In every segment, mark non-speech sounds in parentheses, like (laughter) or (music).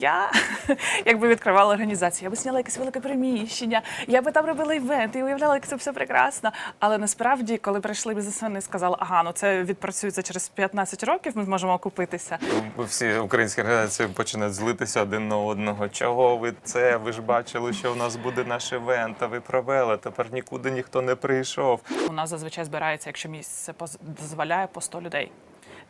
Я (laughs) якби відкривала організацію, я би зняла якесь велике приміщення, я би там робила івент і уявляла, як це все прекрасно. Але насправді, коли прийшли бізнесмени і сказали, ага, ну це відпрацюється через 15 років, ми зможемо окупитися. Всі українські організації починають злитися один на одного. Чого ви це? Ви ж бачили, що у нас буде наш івент, а ви провели. Тепер нікуди ніхто не прийшов. У нас зазвичай збирається, якщо місце дозволяє, по 100 людей.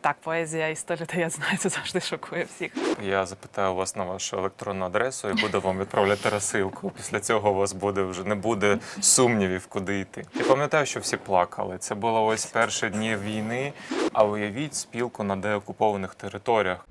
Так, поезія і 100 людей, я знаю, це завжди шокує всіх. Я запитаю вас на вашу електронну адресу і буду вам відправляти розсилку. Після цього у вас буде вже не буде сумнівів, куди йти. Я пам'ятаю, що всі плакали. Це було ось перші дні війни. А уявіть спілку на деокупованих територіях.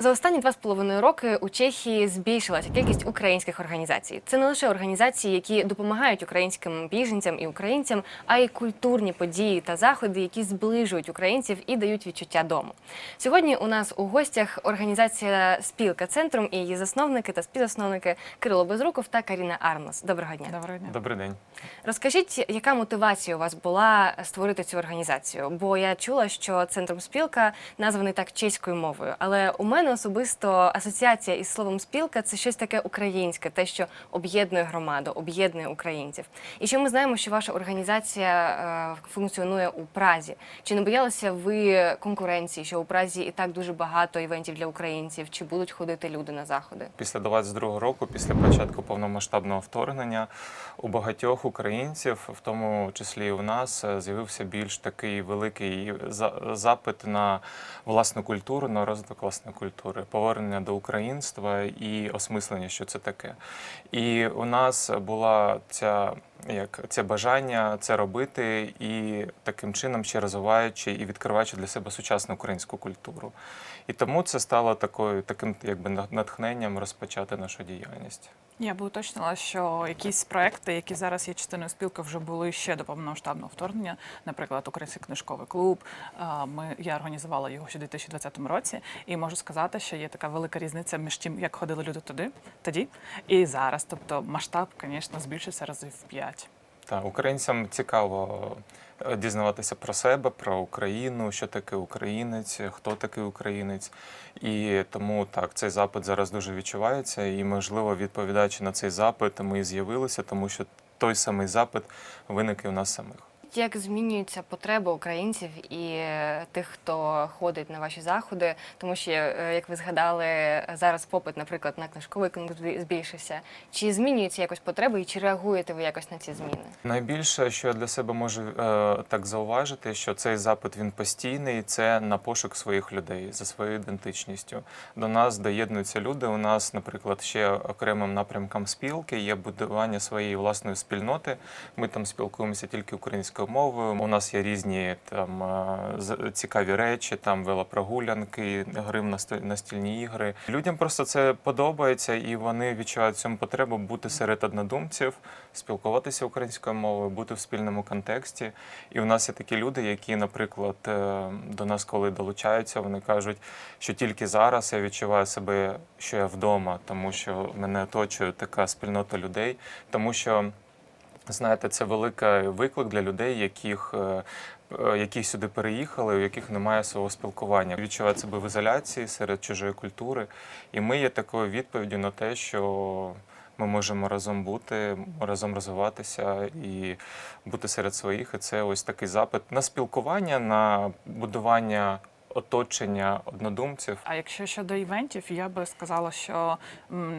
За останні два з половиною роки у Чехії збільшилася кількість українських організацій. Це не лише організації, які допомагають українським біженцям і українцям, а й культурні події та заходи, які зближують українців і дають відчуття дому. Сьогодні у нас у гостях організація Спілка Центрум і її засновники та співзасновники Кирило Безруков та Каріна Арнос. Доброго дня. Доброго дня. Добрий день. Розкажіть, яка мотивація у вас була створити цю організацію? Бо я чула, що центром спілка названий так чеською мовою. Але у мене особисто асоціація із словом спілка це щось таке українське, те, що об'єднує громаду, об'єднує українців. І ще ми знаємо, що ваша організація е, функціонує у Празі. Чи не боялися ви конкуренції, що у Празі і так дуже багато івентів для українців? Чи будуть ходити люди на заходи? Після 22 року, після початку повномасштабного вторгнення, у багатьох українців, в тому числі і у нас, е, з'явився більш такий великий за- запит на власну культуру, на розвиток власної культури, повернення до українства і осмислення, що це таке. І у нас була ця. Як це бажання це робити і таким чином ще розвиваючи і відкриваючи для себе сучасну українську культуру. І тому це стало такою таким якби на- натхненням розпочати нашу діяльність. Я би уточнила, що якісь проекти, які зараз є частиною спілки, вже були ще до повномасштабного вторгнення. Наприклад, Український книжковий клуб. Ми я організувала його ще у 2020 році, і можу сказати, що є така велика різниця між тим, як ходили люди туди, тоді і зараз. Тобто масштаб, звісно, збільшився разів в п'ять. Та українцям цікаво е, дізнаватися про себе, про Україну, що таке українець, хто такий українець. І тому так, цей запит зараз дуже відчувається. І, можливо, відповідаючи на цей запит, ми і з'явилися, тому що той самий запит виник і у нас самих. Як змінюються потреби українців і е, тих, хто ходить на ваші заходи? Тому що, е, як ви згадали, зараз попит, наприклад, на книжковий книг збільшився. Чи змінюються якось потреби, і чи реагуєте ви якось на ці зміни? Найбільше, що я для себе можу е, так зауважити, що цей запит він постійний, це на пошук своїх людей за своєю ідентичністю. До нас доєднуються люди. У нас, наприклад, ще окремим напрямком спілки є будування своєї власної спільноти. Ми там спілкуємося тільки українською мовою. У нас є різні там е, цікаві речі, там велопрогулянки, гри в настільні ігри. Людям просто це подобається, і вони відчувають цьому потребу бути серед однодумців, спілкуватися українською мовою, бути в спільному контексті. І у нас є такі люди, які, наприклад, е, до нас, коли долучаються, вони кажуть, що тільки зараз я відчуваю себе, що я вдома, тому що мене оточує така спільнота людей, тому що. Знаєте, це великий виклик для людей, яких, е, е, які сюди переїхали, у яких немає свого спілкування. Відчувають себе в ізоляції серед чужої культури. І ми є такою відповіддю на те, що ми можемо разом бути, разом розвиватися і бути серед своїх. І це ось такий запит на спілкування, на будування оточення однодумців. А якщо щодо івентів, я би сказала, що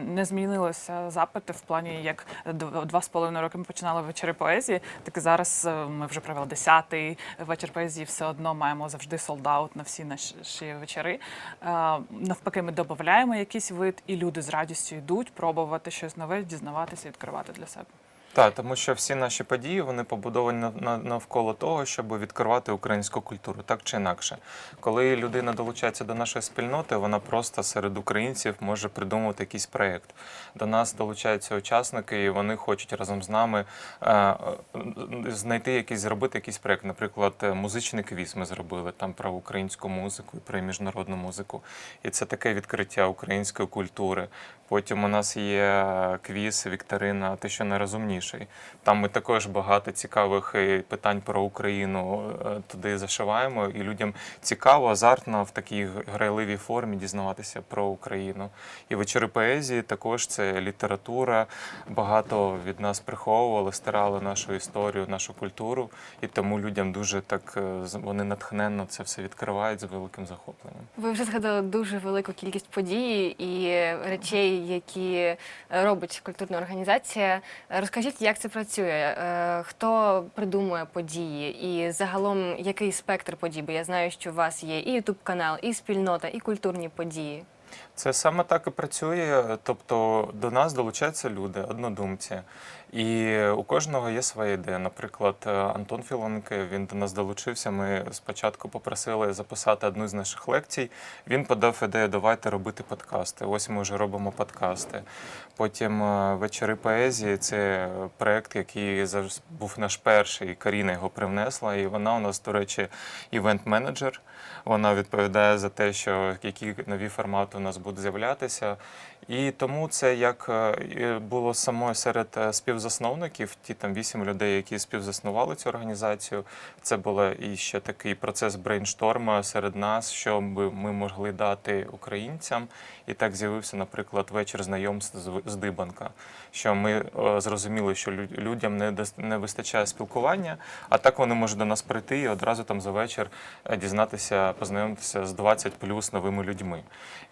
не змінилися запити в плані, як дв- два з половиною роки ми починали вечори поезії, так і зараз е, ми вже провели десятий вечір поезії. Все одно маємо завжди солдаут на всі наші вечори. Е, Навпаки, ми додаємо якийсь вид, і люди з радістю йдуть пробувати щось нове, дізнаватися, відкривати для себе. Так, тому що всі наші події вони побудовані на- на- навколо того, щоб відкривати українську культуру, так чи інакше. Коли людина долучається до нашої спільноти, вона просто серед українців може придумувати якийсь проєкт. До нас долучаються учасники, і вони хочуть разом з нами е, е, знайти якийсь, зробити якийсь проєкт. Наприклад, е, музичний квіз ми зробили там про українську музику і про міжнародну музику. І це таке відкриття української культури. Потім у нас є квіз, вікторина, ти що найрозумніший. Найголовніший. Там ми також багато цікавих е, питань про Україну е, туди зашиваємо, і людям цікаво, азартно в такій грайливій формі дізнаватися про Україну. І вечори поезії також це література. Багато від нас приховували, стирали нашу історію, нашу культуру, і тому людям дуже так е, вони натхненно це все відкривають з великим захопленням. Ви вже згадали дуже велику кількість подій і речей, які робить культурна організація. Розкажіть, як це працює? Е, Хто придумує події, і загалом який спектр подій? Бо я знаю, що у вас є і ютуб канал, і спільнота, і культурні події. Це саме так і працює. Тобто до нас долучаються люди, однодумці. І у кожного є своя ідея. Наприклад, е, Антон Філоненко, він до нас долучився. Ми спочатку попросили записати одну з наших лекцій. Він подав ідею, давайте робити подкасти. Ось ми вже робимо подкасти. Потім е, вечори поезії це проект, який був наш перший. Каріна його привнесла, і вона у нас, до речі, івент-менеджер. Вона відповідає за те, що які нові формати у нас будуть з'являтися. І тому це як е, було само серед е, співзасновників, ті там вісім людей, які співзаснували цю організацію. Це був і ще такий процес брейншторма серед нас, що ми могли дати українцям. І так з'явився, наприклад, вечір знайомств з- Дибанка. Що ми е, зрозуміли, що людям не вистачає спілкування, а так вони можуть до нас прийти і одразу там за вечір дізнатися, познайомитися з 20 плюс новими людьми.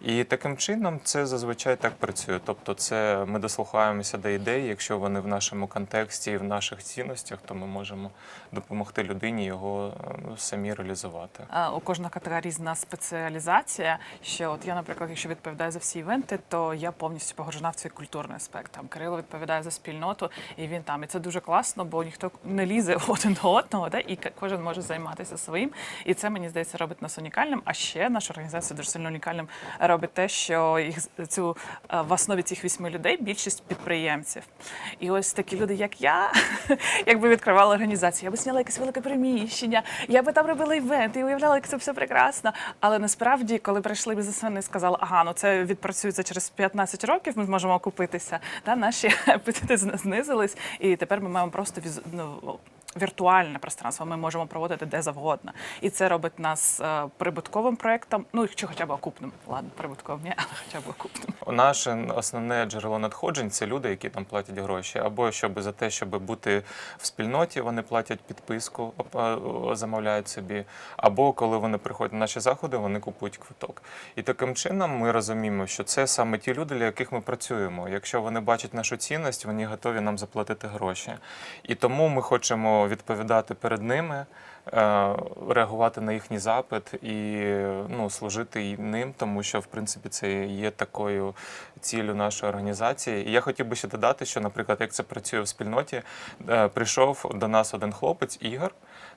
І таким чином це зазвичай так працює. Тобто, це ми дослухаємося до ідей. Якщо вони в нашому контексті і в наших цінностях, то ми можемо допомогти людині його е, самі реалізувати. Е, У кожного категорії різна спеціалізація. Що от я, наприклад, якщо відповідаю за всі івенти, то я повністю погружена в цей культурний аспект. Там Кирило відповідає за спільноту, і він там. І це дуже класно, бо ніхто не лізе (laughs) один до одного, да? і кожен може займатися своїм. І це мені здається робить нас унікальним. А ще наша організація дуже сильно унікальним робить те, що їх цю в основі цих вісьми людей більшість підприємців. І ось такі люди, як я, (laughs) якби відкривали організацію, я би зняла якесь велике приміщення, я би там робила івент і уявляла, як це все прекрасно. Але насправді, коли прийшли бізнесмени сказали, ага, ну це відпрацюється через 15 років, ми зможемо окупитися. Та наші (laughs) апетити знизились, і тепер ми маємо просто візу- ну, Віртуальне пространство ми можемо проводити де завгодно, і це робить нас е, прибутковим проектом. Ну чи хоча б окупним. Ладно, прибутковим ні, але хоча б окупним. Наше основне джерело надходжень це люди, які там платять гроші, або щоб за те, щоб бути в спільноті, вони платять підписку, е, замовляють собі, або коли вони приходять на наші заходи, вони купують квиток. І таким чином ми розуміємо, що це саме ті люди, для яких ми працюємо. Якщо вони бачать нашу цінність, вони готові нам заплатити гроші. І тому ми хочемо відповідати перед ними. е, Реагувати на їхній запит і ну, служити ним, тому що в принципі це є такою ціллю нашої організації. І я хотів би ще додати, що, наприклад, як це працює в спільноті, е, прийшов до нас один хлопець Ігор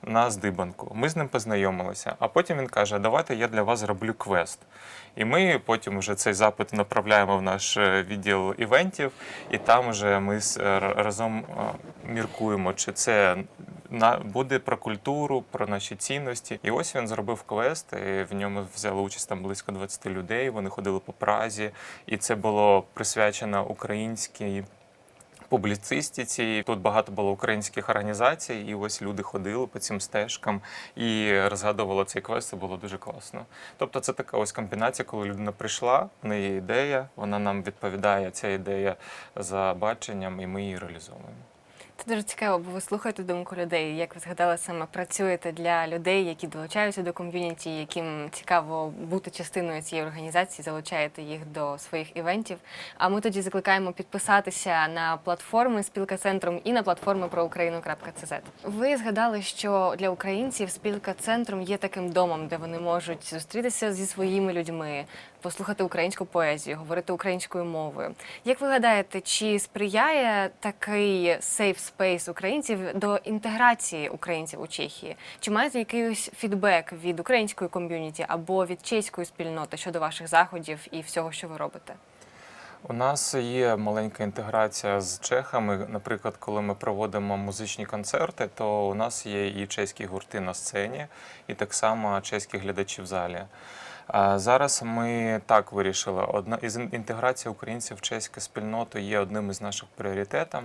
на здибанку. Ми з ним познайомилися, а потім він каже: Давайте я для вас зроблю квест. І ми потім вже цей запит направляємо в наш е, відділ івентів, і там вже ми разом е, міркуємо, чи це буде про культуру, про наші цінності. І ось він зробив квест. І в ньому взяли участь там близько 20 людей. Вони ходили по Празі, і це було присвячено українській. Публіцистиці тут багато було українських організацій, і ось люди ходили по цим стежкам і розгадували цей квест. Це було дуже класно. Тобто, це така ось комбінація, коли людина прийшла, в неї ідея, вона нам відповідає ця ідея за баченням, і ми її реалізовуємо. Це дуже цікаво, бо ви слухаєте думку людей. Як ви згадали, саме працюєте для людей, які долучаються до ком'юніті, яким цікаво бути частиною цієї організації, залучаєте їх до своїх івентів. А ми тоді закликаємо підписатися на платформи Спілка Центрум і на платформи про Україну.cz. Ви згадали, що для українців спілка Центрум є таким домом, де вони можуть зустрітися зі своїми людьми, послухати українську поезію, говорити українською мовою. Як ви гадаєте, чи сприяє такий safe space українців до інтеграції українців у Чехії? Чи маєте якийсь фідбек від української ком'юніті або від чеської спільноти щодо ваших заходів і всього, що ви робите? У нас є маленька інтеграція з чехами. Наприклад, коли ми проводимо музичні концерти, то у нас є і чеські гурти на сцені, і так само чеські глядачі в залі. Зараз ми так вирішили. Одна із інтеграція українців в чеську спільноту є одним із наших пріоритетів,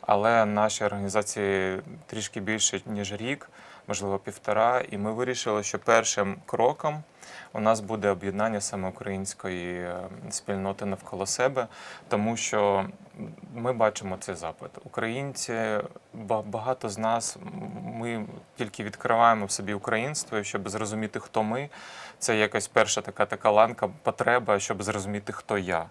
але нашій організації трішки більше ніж рік, можливо, півтора. І ми вирішили, що першим кроком у нас буде об'єднання саме української е, спільноти навколо себе, тому що ми бачимо цей запит. Українці багато з нас. Ми тільки відкриваємо в собі українство, щоб зрозуміти, хто ми. Це якась перша така така ланка потреба, щоб зрозуміти, хто я.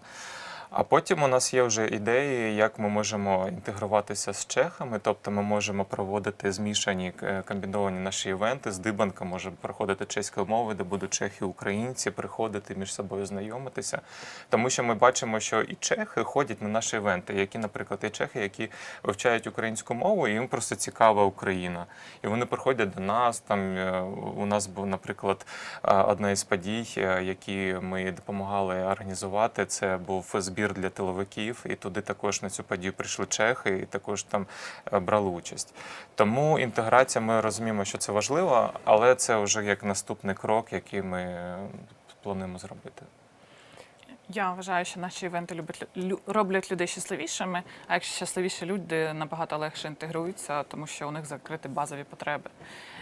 А потім у нас є вже ідеї, як ми можемо інтегруватися з чехами, тобто ми можемо проводити змішані е, комбіновані наші івенти. З Дибанка може проходити чеською мовою, де будуть чехи, українці приходити між собою знайомитися. Тому що ми бачимо, що і чехи ходять на наші івенти, які, наприклад, є чехи, які вивчають українську мову, і їм просто цікава Україна. І вони приходять до нас. Там е, у нас був, наприклад, е, одна із подій, які ми допомагали організувати. Це був збір для тиловиків, і туди також на цю подію прийшли чехи, і також там е, брали участь. Тому інтеграція, ми розуміємо, що це важливо, але це вже як наступний крок, який ми е, плануємо зробити. Я вважаю, що наші івенти люблять роблять людей щасливішими. А якщо щасливіші люди набагато легше інтегруються, тому що у них закриті базові потреби.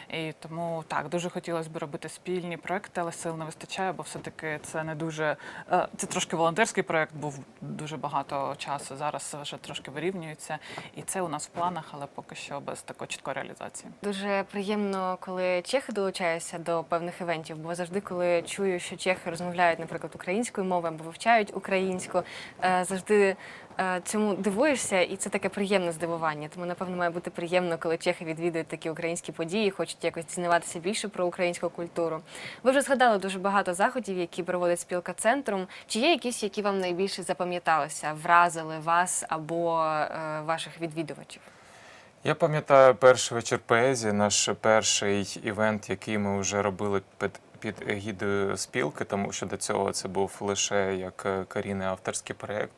І тому так дуже хотілося б робити спільні проекти, але сил не вистачає, бо все-таки це не дуже е, це трошки волонтерський проект, був дуже багато часу. Зараз вже трошки вирівнюється, і це у нас в планах, але поки що без такої чіткої реалізації. Дуже приємно, коли чехи долучаються до певних івентів, бо завжди, коли чую, що чехи розмовляють, наприклад, українською мовою або вивчають українську, е, завжди цьому дивуєшся, і це таке приємне здивування. Тому, напевно, має бути приємно, коли чехи відвідують такі українські події, хочуть якось дізнаватися більше про українську культуру. Ви вже згадали дуже багато заходів, які проводить спілка центром. Чи є якісь, які вам найбільше запам'яталися, вразили вас або е, ваших відвідувачів? Я пам'ятаю перший вечір поезії, наш перший івент, який ми вже робили під, під егідою спілки, тому що до цього це був лише як е, Каріни авторський проєкт.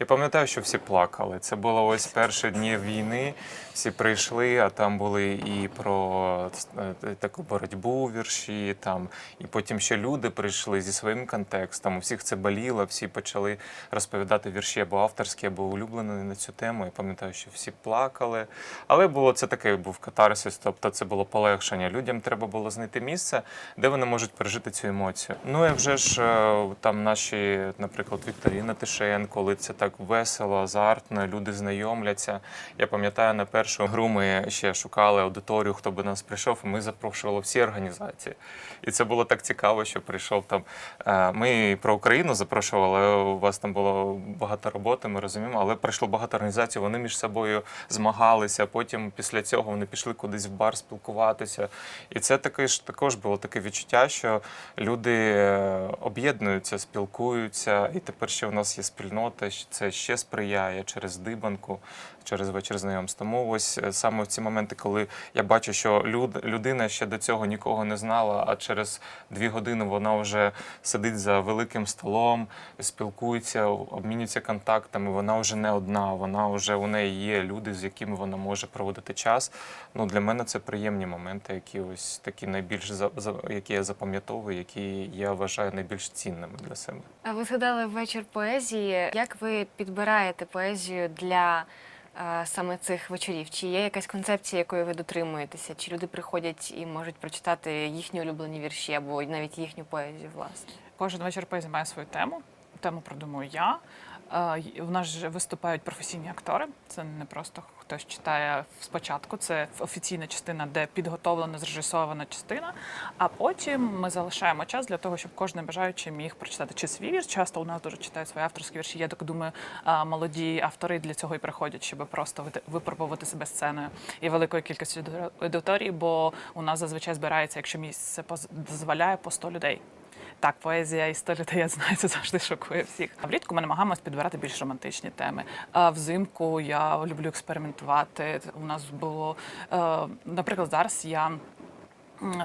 Я пам'ятаю, що всі плакали. Це було ось перші дні війни. Всі прийшли, а там були і про е, таку боротьбу вірші, там і потім ще люди прийшли зі своїм контекстом. У всіх це боліло, всі почали розповідати вірші або авторські, або улюблені на цю тему. Я пам'ятаю, що всі плакали. Але було це таке був катарсис, тобто це було полегшення. Людям треба було знайти місце, де вони можуть пережити цю емоцію. Ну і вже ж е, там наші, наприклад, Вікторіна Тишен, коли це так весело, азартно, люди знайомляться. Я пам'ятаю, на першу гру ми ще шукали аудиторію, хто би нас прийшов, і ми запрошували всі організації. І це було так цікаво, що прийшов там. е, Ми про Україну запрошували, у вас там було багато роботи, ми розуміємо, але прийшло багато організацій, вони між собою змагалися. Потім після цього вони пішли кудись в бар спілкуватися. І це таке ж також було таке відчуття, що люди е, об'єднуються, спілкуються, і тепер ще у нас є спільнота, це ще сприяє через дибанку, через вечір знайомств. Тому ось е, саме в ці моменти, коли я бачу, що люд, людина ще до цього нікого не знала, а через дві години вона вже сидить за великим столом, спілкується, обмінюється контактами. Вона вже не одна, вона вже у неї є люди, з якими вона може проводити час. Ну для мене це приємні моменти, які ось такі найбільш які я запам'ятовую, які я вважаю найбільш цінними для себе. А ви згадали вечір поезії. Як ви підбираєте поезію для саме цих вечорів? Чи є якась концепція, якої ви дотримуєтеся? Чи люди приходять і можуть прочитати їхні улюблені вірші або навіть їхню поезію, власне? Кожен вечір поезії має свою тему. Тему продумую я. В нас же виступають професійні актори. Це не просто хтось читає спочатку. Це офіційна частина, де підготовлена, зрежисована частина. А потім ми залишаємо час для того, щоб кожен бажаючий міг прочитати чи свій вірш. Часто у нас дуже читають свої авторські вірші. Я так думаю, молоді автори для цього і приходять, щоб просто випробувати себе сценою і великою кількістю аудитор- аудиторії, бо у нас зазвичай збирається, якщо місце дозволяє по 100 людей. Так, поезія і 100 людей, я знаю, це завжди шокує всіх. Влітку ми намагаємось підбирати більш романтичні теми. А взимку я люблю експериментувати. У нас було, е, наприклад, зараз я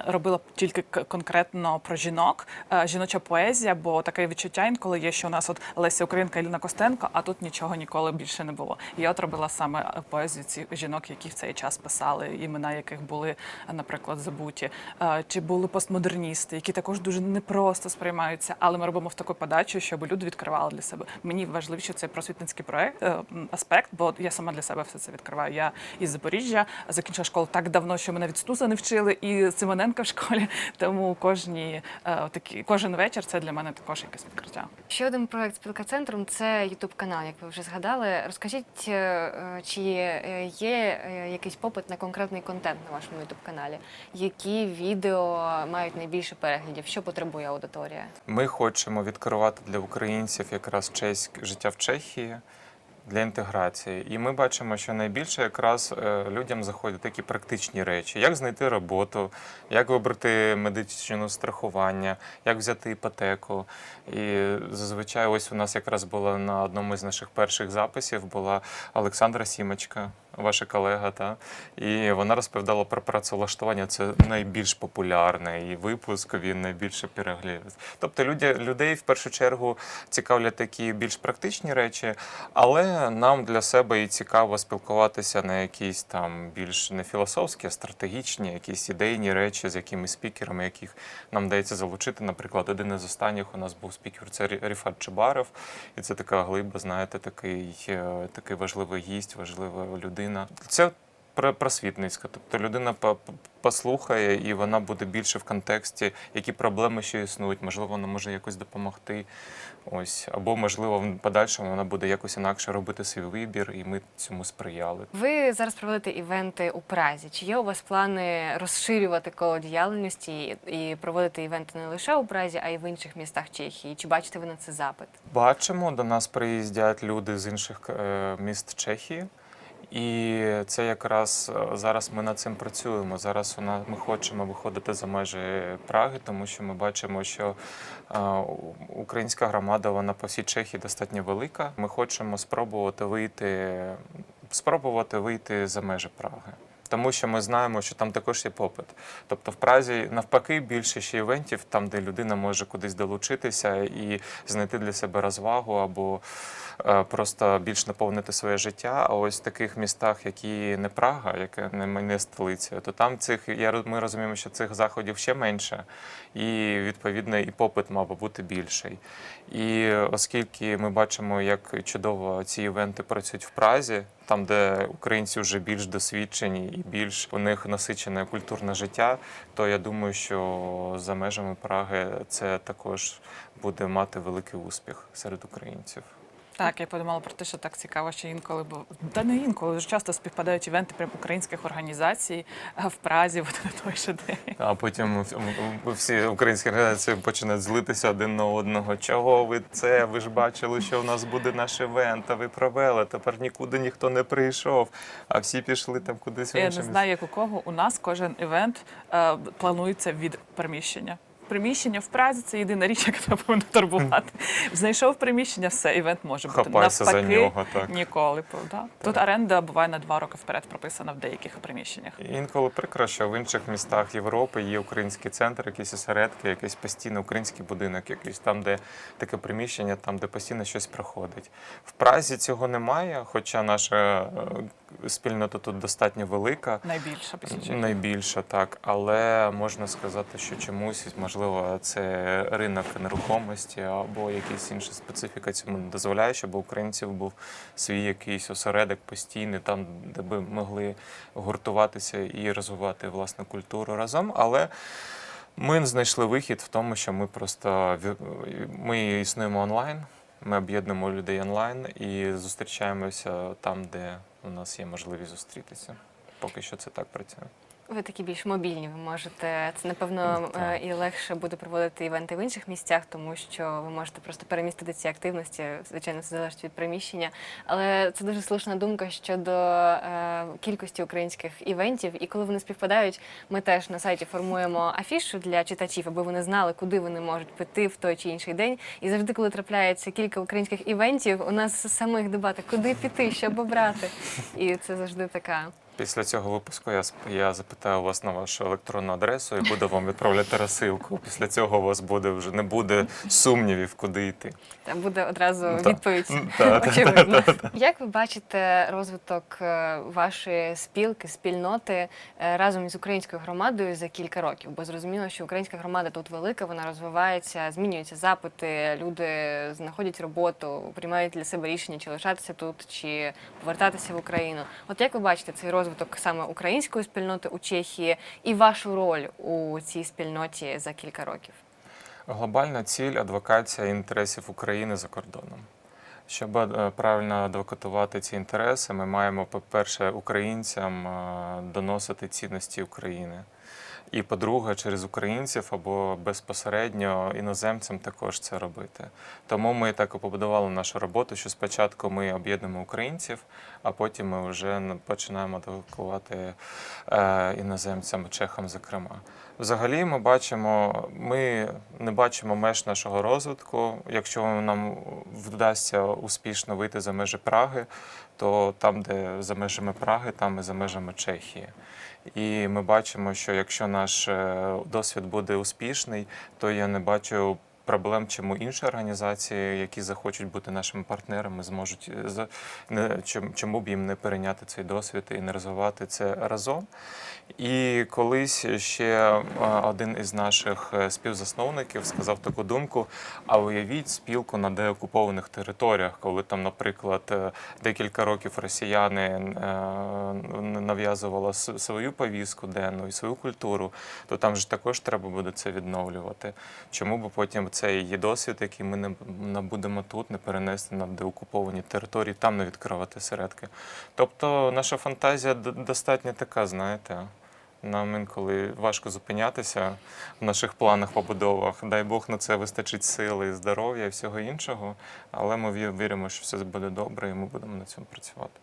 робила тільки конкретно про жінок, е, жіноча поезія, бо таке відчуття інколи є, що у нас от Леся Українка, Еліна Костенко, а тут нічого ніколи більше не було. Я от робила саме е, поезію цих жінок, які в цей час писали, імена яких були, наприклад, забуті. Е, Чи були постмодерністи, які також дуже непросто сприймаються, але ми робимо в таку подачу, щоб люди відкривали для себе. Мені важливіше цей просвітницький проект аспект, бо я сама для себе все це відкриваю. Я із Запоріжжя закінчила школу так давно, що мене від Стуса не вчили, і Симоненка в школі. Тому кожні е, такі кожен вечір це для мене також якесь відкриття. Ще один проект спілка центром це Ютуб канал, як ви вже згадали. Розкажіть, е, е, чи є якийсь попит на конкретний контент на вашому Ютуб каналі? Які відео мають найбільше переглядів? Що потребує аудиторія? Ми хочемо відкривати для українців якраз чеськ життя в Чехії для інтеграції. І ми бачимо, що найбільше якраз е, людям заходять такі практичні речі: як знайти роботу, як вибрати медичну страхування, як взяти іпотеку. І зазвичай, ось у нас якраз була на одному з наших перших записів була Олександра Сімочка. Ваша колега, та і вона розповідала про працевлаштування. Це найбільш популярний випуск. Він найбільше переглядів. Тобто люди, людей в першу чергу цікавлять такі більш практичні речі, але нам для себе і цікаво спілкуватися на якісь там більш не філософські, а стратегічні, якісь ідейні речі з якимись спікерами, яких нам вдається залучити. Наприклад, один із останніх у нас був спікер, це Ріфат Чебаров, і це така глиба, знаєте, такий, е, такий важливий гість, важлива людина. Це про- просвітницька. Тобто людина по- по- послухає, і вона буде більше в контексті, які проблеми ще існують. Можливо, вона може якось допомогти. Ось, або можливо, в подальшому вона буде якось інакше робити свій вибір, і ми цьому сприяли. Ви зараз проводите івенти у Празі. Чи є у вас плани розширювати коло діяльності і проводити івенти не лише у Празі, а й в інших містах Чехії? Чи бачите ви на це запит? Бачимо, до нас приїздять люди з інших е, міст Чехії. І це якраз е, зараз ми над цим працюємо. Зараз вона ми хочемо виходити за межі Праги, тому що ми бачимо, що е, українська громада вона по всій Чехії достатньо велика. Ми хочемо спробувати вийти, спробувати вийти за межі Праги. Тому що ми знаємо, що там також є попит. Тобто в Празі навпаки більше ще івентів, там, де людина може кудись долучитися і знайти для себе розвагу або е, просто більш наповнити своє життя. А ось в таких містах, які не Прага, яка не, не столиця, то там цих я ми розуміємо, що цих заходів ще менше, і відповідно і попит мав би бути більший. І оскільки ми бачимо, як чудово ці івенти працюють в Празі, там, де українці вже більш досвідчені і більш у них насичене культурне життя, то я думаю, що за межами Праги це також буде мати великий успіх серед українців. Так, я подумала про те, що так цікаво, що інколи бо та не інколи дуже часто співпадають івенти прям українських організацій в Празі (laughs) от на той же день. А потім всі українські організації починають злитися один на одного. Чого ви це? Ви ж бачили, що в нас буде наш івент, а ви провели. Тепер нікуди ніхто не прийшов, а всі пішли там кудись Я не знаю, як у кого у нас кожен івент е, планується від приміщення. Приміщення в Празі це єдина річ, яка тебе повинна турбувати. Знайшов приміщення, все, івент може бути. Хапайся за нього, так. Ніколи. Да? Тут оренда буває на два роки вперед прописана в деяких приміщеннях. Інколи прикро, що в інших містах Європи є український центр, якісь осередки, якийсь постійно український будинок, якийсь там, де таке приміщення, там, де постійно щось проходить. В Празі цього немає, хоча наша е, спільнота тут достатньо велика. Найбільше посічення. Найбільше так, але можна сказати, що чомусь можливо це ринок нерухомості або якась інша специфіка цьому не дозволяє, щоб у українців був свій якийсь осередок постійний, там де би могли гуртуватися і розвивати власну культуру разом. Але ми знайшли вихід в тому, що ми просто ми існуємо онлайн. Ми об'єднуємо людей онлайн і зустрічаємося там, де у нас є можливість зустрітися. Поки що це так працює. Ви такі більш мобільні. Ви можете це напевно Так. е, і легше буде проводити івенти в інших місцях, тому що ви можете просто перемістити ці активності. Звичайно, це залежить від приміщення. Але це дуже слушна думка щодо е, кількості українських івентів. І коли вони співпадають, ми теж на сайті формуємо (laughs) афішу для читачів, аби вони знали, куди вони можуть піти в той чи інший день. І завжди, коли трапляється кілька українських івентів, у нас самих дебати, куди піти, що обрати. І це завжди така Після цього випуску я, сп- я запитаю вас на вашу електронну адресу і буду вам відправляти розсилку. Після цього у вас буде вже не буде сумнівів, куди йти. Там буде одразу Та. відповідь. Та, та, Очевидно. Як ви бачите розвиток е, вашої спілки, спільноти е, разом із українською громадою за кілька років? Бо зрозуміло, що українська громада тут велика, вона розвивається, змінюються запити, люди знаходять роботу, приймають для себе рішення, чи лишатися тут, чи повертатися в Україну. От як ви бачите цей розвиток саме української спільноти у Чехії і вашу роль у цій спільноті за кілька років? Глобальна ціль адвокація інтересів України за кордоном. Щоб е, правильно адвокатувати ці інтереси, ми маємо, по-перше, українцям е, доносити цінності України. І по-друге, через українців або безпосередньо іноземцям також це робити. Тому ми так і побудували нашу роботу, що спочатку ми об'єднуємо українців, а потім ми вже починаємо адвокувати е, іноземцям, чехам, зокрема. Взагалі, ми бачимо, ми не бачимо меж нашого розвитку. Якщо нам вдасться успішно вийти за межі Праги, то там, де за межами Праги, там і за межами Чехії. І ми бачимо, що якщо наш е, досвід буде успішний, то я не бачу. Проблем, чому інші організації, які захочуть бути нашими партнерами, зможуть е, чому б їм не перейняти цей досвід і не розвивати це разом. І колись ще е, один із наших е, співзасновників сказав таку думку: а уявіть спілку на деокупованих територіях, коли там, наприклад, декілька років росіяни нав'язували свою повістку денну і свою культуру, то там ж також треба буде це відновлювати. Чому б потім цей є досвід, який ми не набудемо тут, не перенести на деокуповані території, там не відкривати середки. Тобто наша фантазія достатньо така, знаєте. Нам інколи важко зупинятися в наших планах, побудовах. Дай Бог на це вистачить сили, здоров'я і всього іншого. Але ми віримо, що все буде добре, і ми будемо на цьому працювати.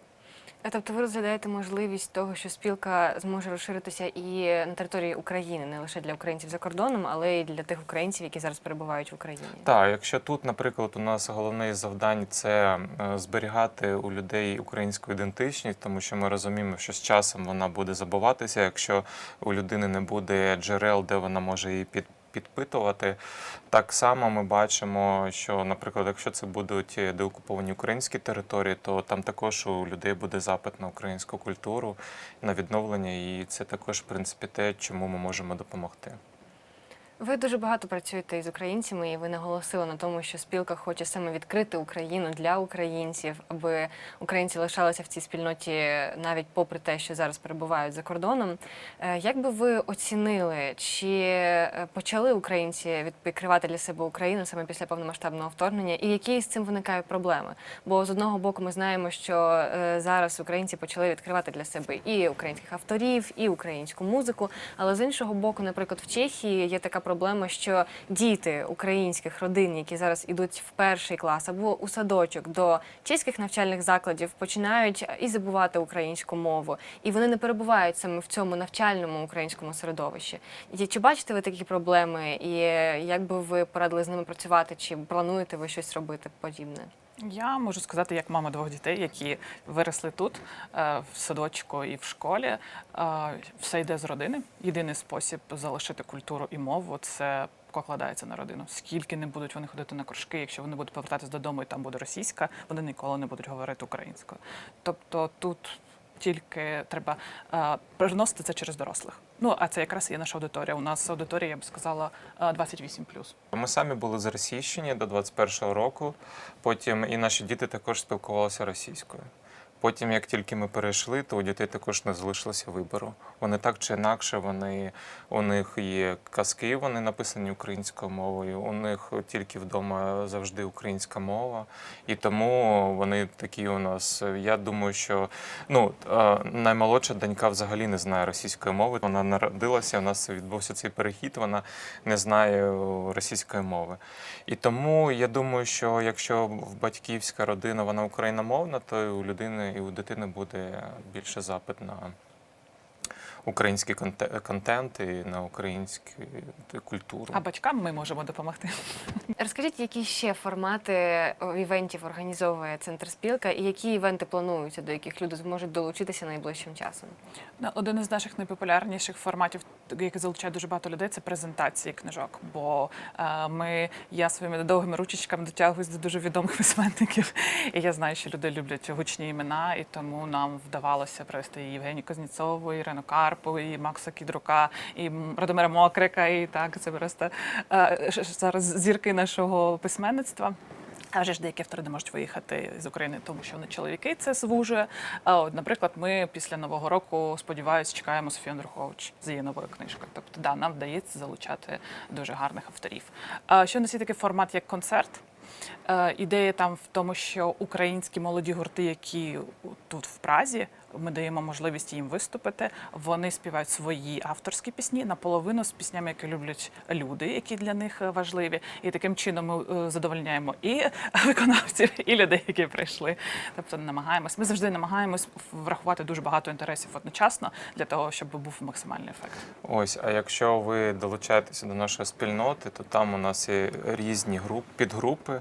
А, Тобто ви розглядаєте можливість того, що спілка зможе розширитися і на території України, не лише для українців за кордоном, але й для тих українців, які зараз перебувають в Україні. Так, якщо тут, наприклад, у нас головне із завдань це е, зберігати у людей українську ідентичність, тому що ми розуміємо, що з часом вона буде забуватися, якщо у людини не буде джерел, де вона може її під. Підпитувати так само ми бачимо, що, наприклад, якщо це будуть деокуповані українські території, то там також у людей буде запит на українську культуру, на відновлення, і це також, в принципі, те, чому ми можемо допомогти. Ви дуже багато працюєте із українцями, і ви наголосили на тому, що спілка хоче саме відкрити Україну для українців, аби українці лишалися в цій спільноті навіть попри те, що зараз перебувають за кордоном. Е, Як би ви оцінили, чи е, почали українці відкривати для себе Україну саме після повномасштабного вторгнення, і які з цим виникають проблеми? Бо з одного боку ми знаємо, що е, зараз українці почали відкривати для себе і українських авторів, і українську музику. Але з іншого боку, наприклад, в Чехії є така проблема, що діти українських родин, які зараз ідуть в перший клас або у садочок до чеських навчальних закладів, починають і забувати українську мову, і вони не перебувають саме в цьому навчальному українському середовищі. Чи бачите ви такі проблеми, і як би ви порадили з ними працювати, чи плануєте ви щось робити подібне? Я можу сказати, як мама двох дітей, які виросли тут, е, в садочку і в школі. Е, Все йде з родини. Єдиний спосіб залишити культуру і мову це покладається на родину. Скільки не будуть вони ходити на кружки, якщо вони будуть повертатись додому і там буде російська, вони ніколи не будуть говорити українською. Тобто тут тільки треба е, переносити це через дорослих. Ну а це якраз є наша аудиторія. У нас аудиторія, я б сказала, е, 28+. Ми самі були заросійщені до 21-го року. Потім і наші діти також спілкувалися російською. Потім, як тільки ми перейшли, то у дітей також не залишилося вибору. Вони так чи інакше, вони у них є казки, вони написані українською мовою. У них тільки вдома завжди українська мова. І тому вони такі у нас. Я думаю, що ну е, наймолодша донька взагалі не знає російської мови. Вона народилася. У нас відбувся цей перехід. Вона не знає російської мови. І тому я думаю, що якщо батьківська родина вона україномовна, то і у людини і у дитини буде більше запит на український конте- контент і на українську культуру. А батькам ми можемо допомогти. Розкажіть, які ще формати івентів організовує центр спілка, і які івенти плануються, до яких люди зможуть долучитися найближчим часом? Ну, Один із наших найпопулярніших форматів, який залучає дуже багато людей, це презентації книжок. Бо е, ми, я своїми довгими ручечками дотягуюсь до дуже відомих письменників. І я знаю, що люди люблять гучні імена, і тому нам вдавалося привести і Євгенію Кузнєцову, і Ірину Карпу, і Макса Кідрука, і Радомира Мокрика. І так, це просто е, зараз зірки нашого письменництва. А вже ж деякі автори не можуть виїхати з України, тому що вони чоловіки це звужує. А от, наприклад, ми після нового року сподіваюся, чекаємо Софію Андрухович з її новою книжкою. Тобто, да, нам вдається залучати дуже гарних авторів. А що є такий формат, як концерт. Е, Ідея там в тому, що українські молоді гурти, які тут в Празі, ми даємо можливість їм виступити. Вони співають свої авторські пісні наполовину з піснями, які люблять люди, які для них е, важливі. І таким чином ми е, задовольняємо і (laughs) виконавців, і людей, які прийшли. Тобто намагаємось. Ми завжди намагаємось врахувати дуже багато інтересів одночасно для того, щоб був максимальний ефект. Ось, а якщо ви долучаєтеся до нашої спільноти, то там у нас є різні груп, підгрупи,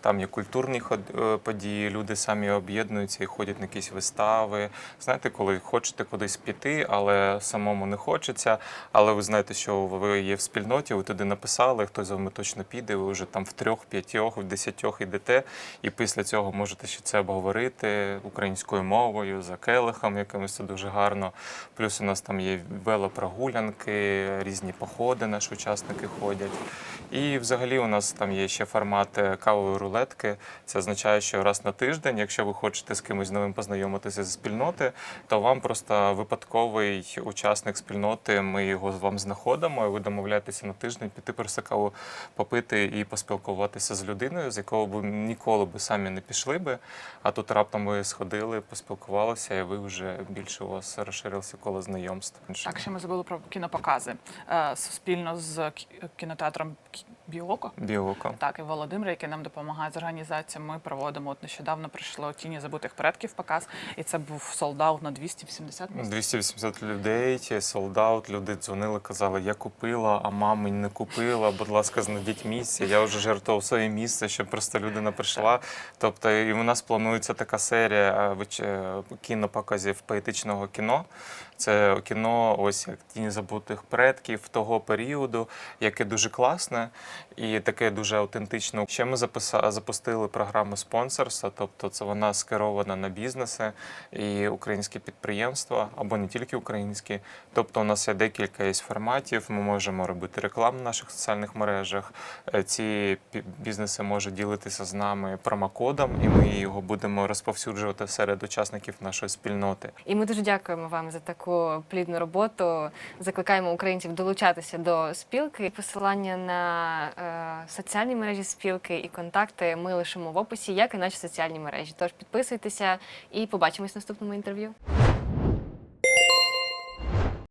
там є культурні е, події, люди самі об'єднуються і ходять на якісь вистави. Знаєте, коли хочете кудись піти, але самому не хочеться. Але ви знаєте, що ви є в спільноті, ви туди написали, хтось з вами точно піде, ви вже там в трьох, п'ятьох, в десятьох йдете, і після цього можете ще це обговорити українською мовою, за келихом якимось це дуже гарно. Плюс у нас там є велопрогулянки, різні походи наші учасники ходять. І взагалі у нас там є ще формат е, кавової рулетки. Це означає, що раз на тиждень, якщо ви хочете з кимось новим познайомитися зі спільноти, то вам просто випадковий учасник спільноти, ми його вам знаходимо, і ви домовляєтеся на тиждень піти просто каву попити і поспілкуватися з людиною, з якого ви ніколи би самі не пішли би. А тут раптом ви сходили, поспілкувалися, і ви вже більше у вас розширився коло знайомств. Так, ще ми забули про кінопокази Е, спільно з кі- кінотеатром Кі- Біоко. Біоко. Так, і Володимир, який нам допомагає з організацією. Ми проводимо от нещодавно прийшло тіні забутих предків показ, і це був солдат на 280 місць. 280 людей, солдат, люди дзвонили, казали, я купила, а мама не купила. Будь ласка, знайдіть місце. Я вже жертвував своє місце, щоб просто людина прийшла. Тобто, і у нас планується така серія е, е, кінопоказів поетичного кіно. Це кіно, ось як тіні забутих предків того періоду, яке дуже класне і таке дуже аутентичне. Ще ми записа- запустили програму спонсорства, тобто це вона скерована на бізнеси і українські підприємства, або не тільки українські. Тобто, у нас є декілька є форматів. Ми можемо робити рекламу в наших соціальних мережах. Е, Ці бізнеси можуть ділитися з нами промокодом, і ми його будемо розповсюджувати серед учасників нашої спільноти. І ми дуже дякуємо вам за таку плідну роботу. Закликаємо українців долучатися до спілки. Посилання на е, соціальні мережі спілки і контакти ми лишимо в описі, як і наші соціальні мережі. Тож підписуйтеся і побачимось в наступному інтерв'ю.